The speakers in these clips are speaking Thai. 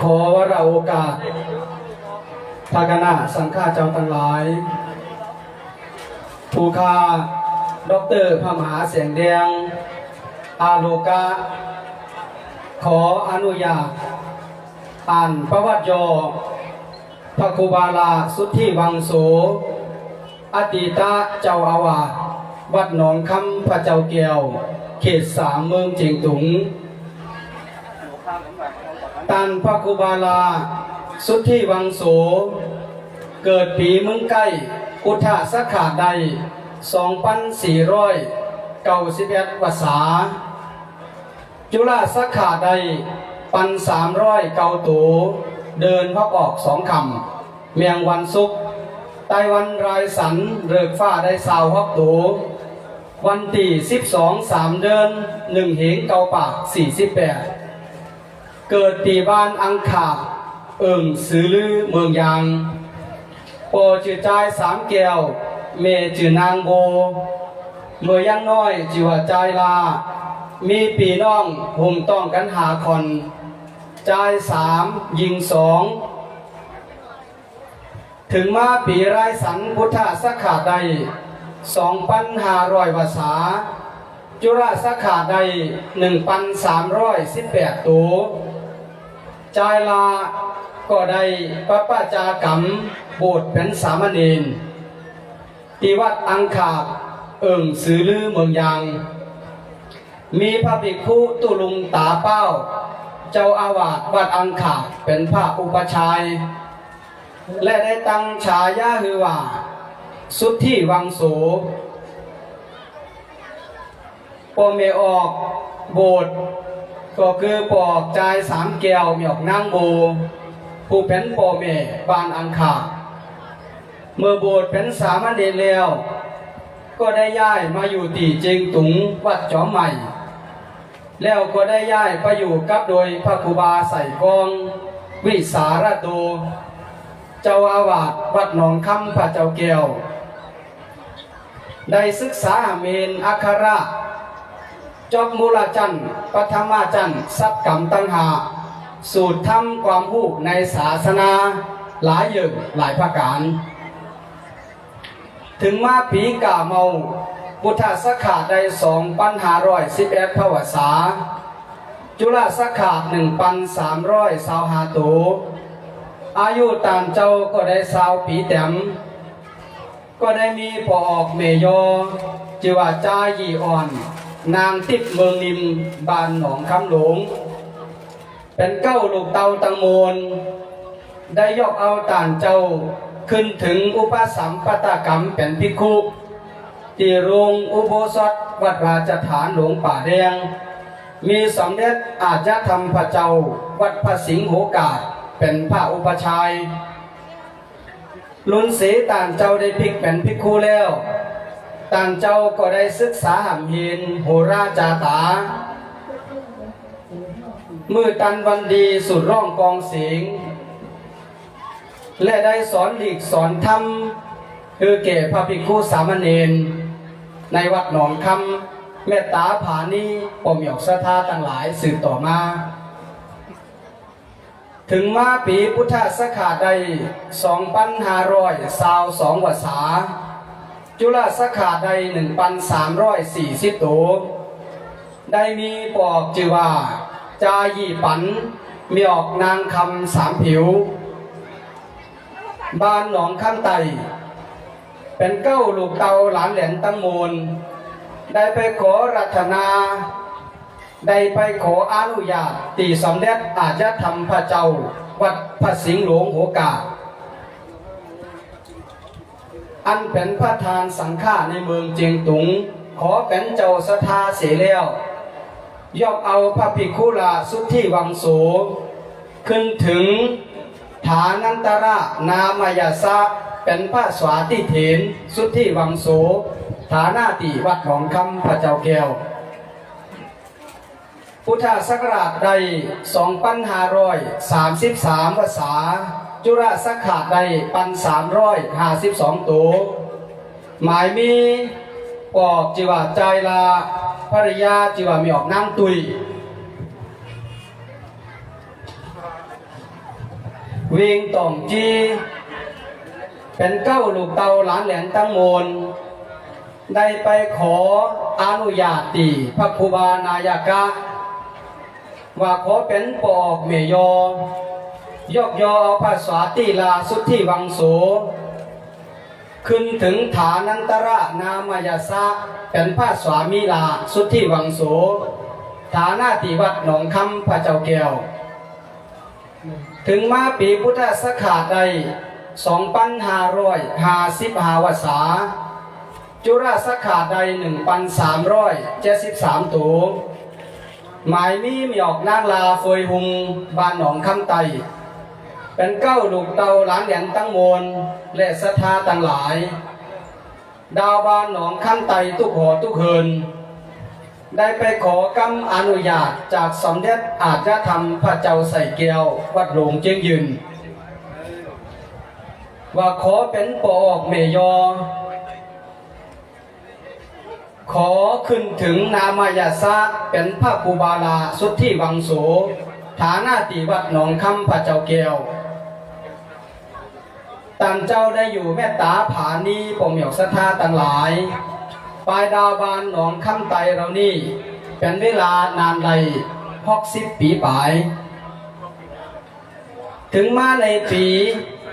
ขอวราโอกาสภาคณะสังฆาเจ้าทั้งหลาย ผู้คาด็อกเตอร์พระมหาเสียงแดง อาโลกะ ขออนุญาต อ่านประวัติยอพระครูบาลาสุทธิวังโสอดีตเจ้าอาวาสวัดหนองคำพระเจ้าแก้วเขตสามเมืองเจียงตุง ตันพระครูบาลา สุทธิวังโส เกิดปีเมืองใกล้ อุทธสขาใด 2,491วษา จุฬาสขาใด ปันสามร้อยเกาตูเดินพักออกสองคำเมียงวันศุกร์ไต้วันรายสันเริกฟ้าได้สาวพักตูวันที่สิบสองสามเดือนหนึ่งเหงเกาปากสี่สิบแปด เกิดตีบ้านอังขาบเอิ่งสือลือเมืองยางโปจือใจายสามแก้ว เมจือนางโบ เมื่อยังน้อยจิวใจลา มีปีน้องหุ่มต้องกันหาคอนจายสามยิงสองถึงมาปีไรสันพุทธสาขาใดสองพันหาร้อยวาษา จุฬาสาขาใดหนึ่งพันสามร้อยสิบแปดตัว จายลาก็ได้ปะปะจากรรมโบสถ์เป็นสามเณรที่วัดอังคาบเอิ่งสือลือเมืองยาง มีพระภิกขุตุลุงตาเป้า เจ้าอาวาสวัดอังขาเป็นพระอุปชฌาย และได้ตั้งฉายาคือว่า สุทธิวังโสปอเมออกโบสถ์ ก็คือปอกใจสามแก้วมีอกนางโบผู้เป็นปอเมบานอังขาเมื่อโบสเป็นสามเณรแล้ว ก็ได้ย้ายมาอยู่ตีเจงตุงวัดจอมใหม่ แล้วก็ได้ย้ายไปอยู่กับโดยพระครูบาใส่กอง วิสารโตเจ้าอาวาสวัดหนองคำพระเจ้าแก้วได้ศึกษาเมนอัคระ จอบมูลจันทร์ปฐมาจันทร์สับกรรมตังหา สูตรทำความหู้ในศาสนาหลายอย่างหลายประการ ถึงมาปีกาเมาพุทธสขาดได้สองปันหาร้อยสิบเอ็ดพระวษาจุลสขาดหนึ่งปันสามร้อยสาวหาตูอายุตามเจ้าก็ได้สาวปีแต้มก็ได้มีปอออกเมยอจิวาจายีอ่อน นางติดเมืองนิมบานหนองคำหลวงเป็นเก้าลูกเตาตังโมนได้ยกเอาต่านเจ้าขึ้นถึงอุปสัมปตกรรมเป็นพิกขุที่โรงอุโบสถวัดราชฐานหลวงป่าแดง มีสมเด็จอาจจะทำพระเจ้า วัดพระสิงห์โหกาสเป็นพระอุปชฌายลุนเสีต่างเจ้าได้พลิกเป็นพิกขุแล้ว ต่างเจ้าก็ได้ศึกษาหำหินโหราจาตา มือตันวันดีสุดร่องกองเสียงและได้สอนหลีกสอนธรรมคือเก่พระภิกขุสามเณรในวัดหนองคำเมตตาผานีปมหยอกสถาต่างหลายสืบต่อมา ถึงมาปีพุทธสกขาได้สองพันห้ารอยสาวสองวษา จุลสกขาได้หนึ่งพันสามร้อยสี่สิบตัวได้มีปอกจือว่า จายีปัน มีออกนางคำสามผิว บ้านหนองข้ามไต เป็นเก้าลูกเตาหลานแหลนตั้งมูล ได้ไปขอรัตนา ได้ไปขออนุญาตตีสมเด็จอาจจะทำพระเจ้า วัดพระสิงห์หลวงหัวกา อันเป็นพระทานสังฆาในเมืองเจียงตุง ขอเป็นเจ้าสถาเสียแล้วยกเอาพระภิกขุลาสุทธิวังโสขึ้นถึงฐานันตระนามายาสะเป็นพระสวาติเถนสุทธิวังโสฐานาติวัดของคำพระเจ้าแก้ว พุทธศักราชใด 2533ภาษา จุฬาสักขาดใดปัน352ตัวหมายมีปอกจิวาใจลาภริยาจิวามีออกนั่งตุย เวิ่งต่อมจี เป็นเก้าลูกเตาหลานแหลนตั้งมนได้ไปขออนุญาตตีพระครูบานายกะ ว่าขอเป็นปออกเมยอ ยกยอเอาภาษาตีลาสุทธิวังโส ขึ้นถึงฐานันตระนามายาสะเป็นพระสวามีลาสุทธิวังโส ฐานาติวัดหนองคำพระเจ้าแก้ว ถึงมาปีพุทธศักราชใด2,555วษาจุฬาศักราชใด1,373ตัวหมายมีมีออกนางลาเฟยหุงบ้านหนองคำไต เป็นเก้าลูกเตาหลานเหรียญตั้งมนและศรัทธาต่างหลาย ดาวบานหนองคำไตทุกหอทุกเฮินได้ไปขอกำอนุญาตจากสมเด็จอาจธรรมพระเจ้าใส่เกียววัดหลวงเจียงยืน ว่าขอเป็นปออกเมยอ ขอขึ้นถึงนามายาสะเป็นพระภูบาลาสุทธิวังโสฐานาติวัดหนองคำพระเจ้าเกียว ต่างเจ้าได้อยู่แม่ตาผานีปมเหมียวศรัทธาต่างหลาย ปลายดาวบานหนองคำไตเรานี่ เป็นเวลานานใดหกสิบปีปลาย ถึงมาในปี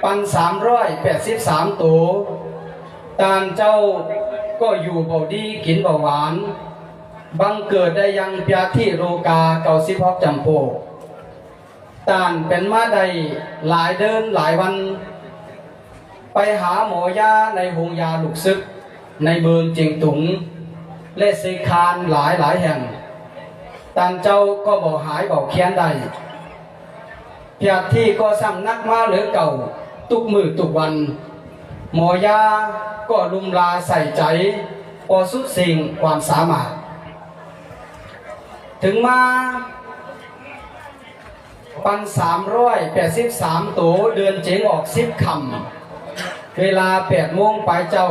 ปันสามร้อยแปดสิบสามตัวตางเจ้าก็อยู่เบาดีกินเบาหวาน บังเกิดได้ยังเปียที่โรกาเก่าสิบหกจำโปตางเป็นมาใดหลายเดินหลายวัน ไปหาหมอยาในหงยาลูกซึก ในเมืองเจียงตุง และเซคานหลายหลายแห่งต่างเจ้าก็บอกหายบอกเคียนใดเพียกที่ก็สั่งนักมาเหลือเก่าทุกมือทุกวัน หมอยาก็ลุมลาใส่ใจพอสุดสิ่งความสามารถ ถึงมาปันสามร้อยแปดสิบสามตัวเดือนเจงออกสิบคำ เวลาแปดโมงไปเจ้า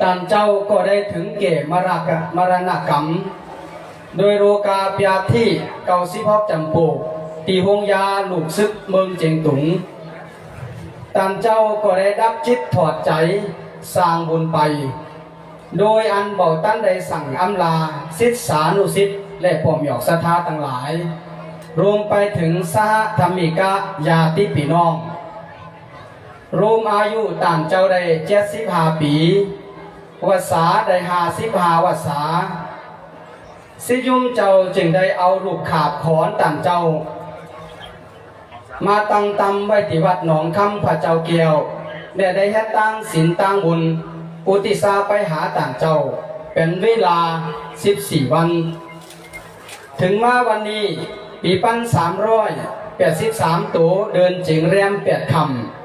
ตานเจ้าก็ได้ถึงเก่มรากะมรณกรรม โดยโรกาปยาที่เกาสิพอกจำโปกตีหงยาหลูกซึกเมืองเจียงตุงตานเจ้าก็ได้ดับจิตถอดใจสร้างบุญไป โดยอันเบาตั้นได้สั่งอำลาศิษสานุสิทธิและพ่อมหยอกศรัทาทั้งหลาย รวมไปถึงสหธรรมิกะญาติพี่น้อง รวมอายุต่างเจ้าได้เจ็ดสิบห้าปีวาษาได้ห้าสิบห้าวาษา สิยุมเจ้าจึงได้เอาลูกขาบขอนต่างเจ้า มาตั้งตำไว้ที่วัดหนองคำพระเจ้าเกียวและได้เฮ็ดตั้งศีลตั้งบุญ อุติสาไปหาต่างเจ้า เป็นเวลา14วัน ถึงมาวันนี้ปีปั้นสามร้อยแปดสิบสามตัวเดินเจิงแรมแปดคำ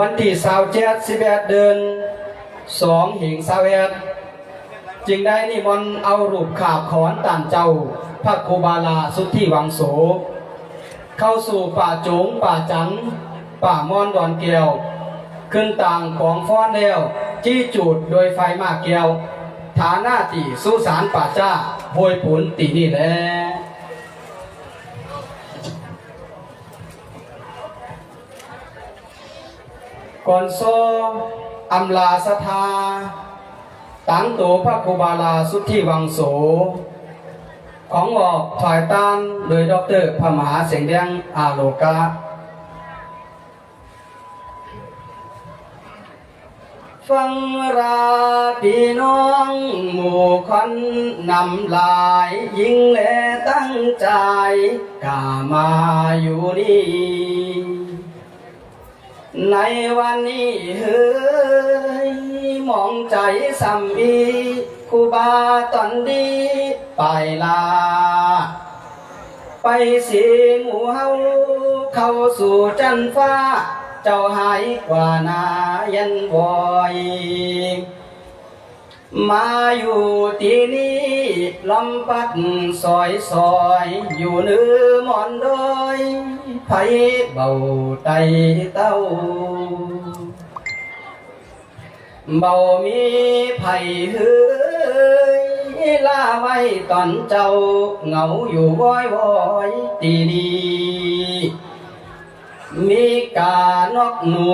วันที่สาวเจ็ดสิบแปดเดินสองหิงสาวเอ็ดจึงได้นิมนต์เอารูปขาบขอนตานเจ้า พระครูบาลาสุทธิวังโส เข้าสู่ป่าโจงป่าจันป่ามอนดอนเกียว ขึ้นต่างของฟ้อนเดียวจี้จูดโดยไฟมากเกียว ฐาหน้าตีสุสานป่าจ้าโพยผุนตีนี่แหละ ก่อนโซอำลาสทาตังโตพระครูบาลาสุทธิวังโส ของออกถอยต้านโดยดอกเตอรพระมหาเสียงแดงอาโลกาฟังราพี่น้องหมู่คนนำลายยิงและตั้งใจกามาอยู่นี่ ในวันนี้เฮ้ยมองใจสัมอีคูบาตอนดีไปลา ไปสิงหมูเฮาเข้าสู่จันฟ้า เจ้าหายกว่านายันบอย มาอยู่ที่นี่ลำปัดซอยซอยอยู่เนื้อหมอนดอยไผเบาไตเต้าเบามีไผ่เฮ้ยลาไว้ตอนเจ้าเหงาอยู่ว้อยว้อยตีดีมีกานกหนู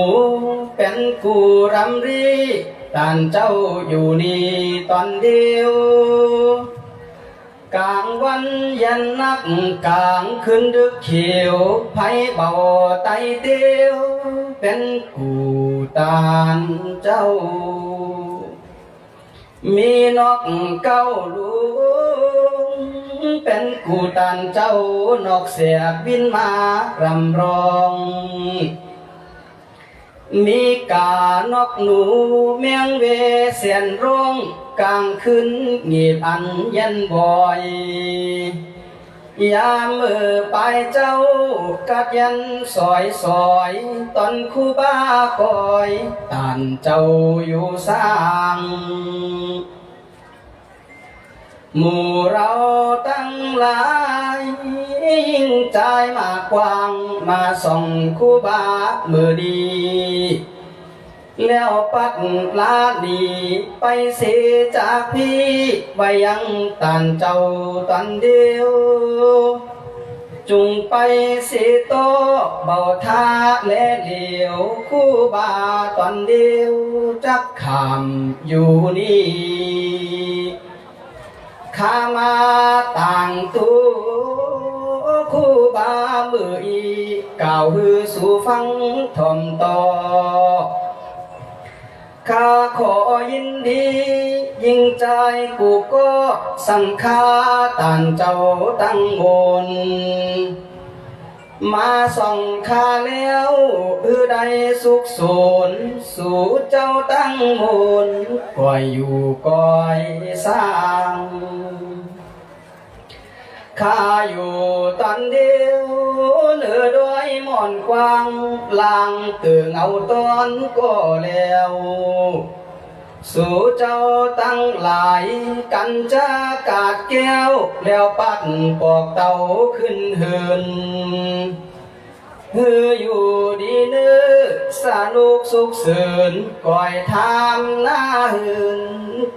เป็นกูรำรี ตานเจ้าอยู่นี่ตอนเดียว กลางวันย็นนักกลางคืนดึกเขียวไผเบาไตเตียวเป็นกูตานเจ้า มีนกเก้าลูกเป็นกูตันเจ้านกเสียบินมารำร้อง มีกานกหนูแมงเวเสียนร้องกลางคืนเงียบอันเย็นบ่อยยามมือไปเจ้ากัดยันซอยซอยตอนคู่บ้าคอยตานเจ้าอยู่สร้าง หมู่เราตั้งหลายยิ่งใจมากกว้างมาส่องคู่บามือดี แล้วปัดลาดีไปเสียจากพี่ไว้ยังตันเจ้าตันเดียว จุงไปเสิโตเบาท่าและเหลียวคู่บาตอนเดียวจักขามอยู่นี่ ขามาต่างตัวคู่บามืออีกล่าวฮือสู่ฟังทอมต่อข้าขอยินดี ยิ่งใจกูก็สังฆาตานเจ้าตั้งบน มาส่องข้าแล้วอือใดสุขสนสู่เจ้าตั้งมนก่อยอยู่ก่อยสร้างข้าอยู่ตอนเดียวเหนือด้วยหมอนกว้างลางตื่งเอาตอนก็แล้ว สู่เจ้าตั้งหลายกันจากาดแก้ว แล้วปัดปอกเตาขึ้นเหินเฮืออยู่ดีเนื้อสนุกสุขเสริญก่อยทำหน้าหืน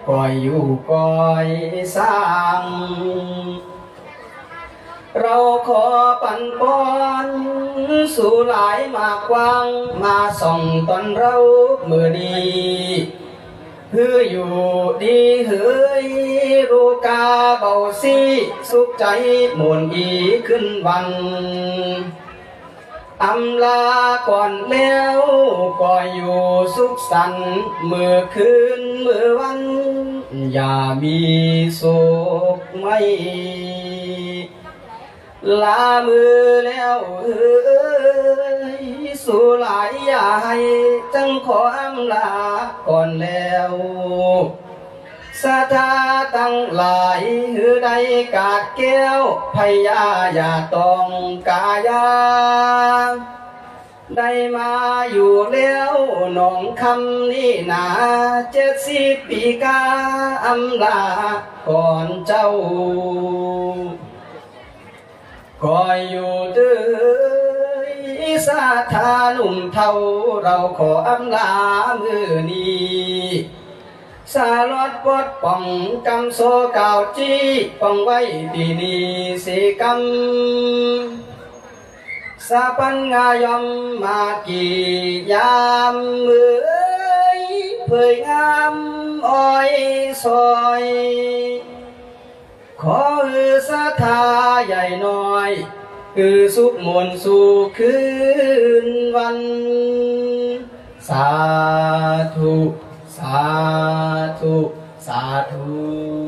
ก่อยอยู่ก่อยสร้างเราขอปันปอนสู่หลายมากกว้างมาส่องตอนเราเมื่อดี เพื่ออยู่ดีเฮ้ยรูกาเบาซีสุขใจหมุนอีขึ้นวันอำลาก่อนแล้วก็อยู่สุขสันต์มือคืนเมื่อวัน อย่ามีโศกไม่ลามือแล้วเอ้ย สู่หลายยาให้จังขออำลาก่อนแล้วสาธาตั้งหลายหือใดกาดแก้วพยาอย่าต้องกายา ได้มาอยู่แล้วหนองคำนี่นาเจ็ดสิบปีกาอำลาก่อนเจ้าคอยอยู่ตื้อ สาธาหนุ่มเทาเราขออำลามือนี้สาลอดปดป่องกำโซเก่าจี้ป่องไว้ดีนีสีกำสาปันงายอมมากี่ยามมือเผยงามอ้อยซอยขออือสาธาใหญ่น้อย คือสุขมนสุขคืนวัน สาธุ สาธุ สาธุ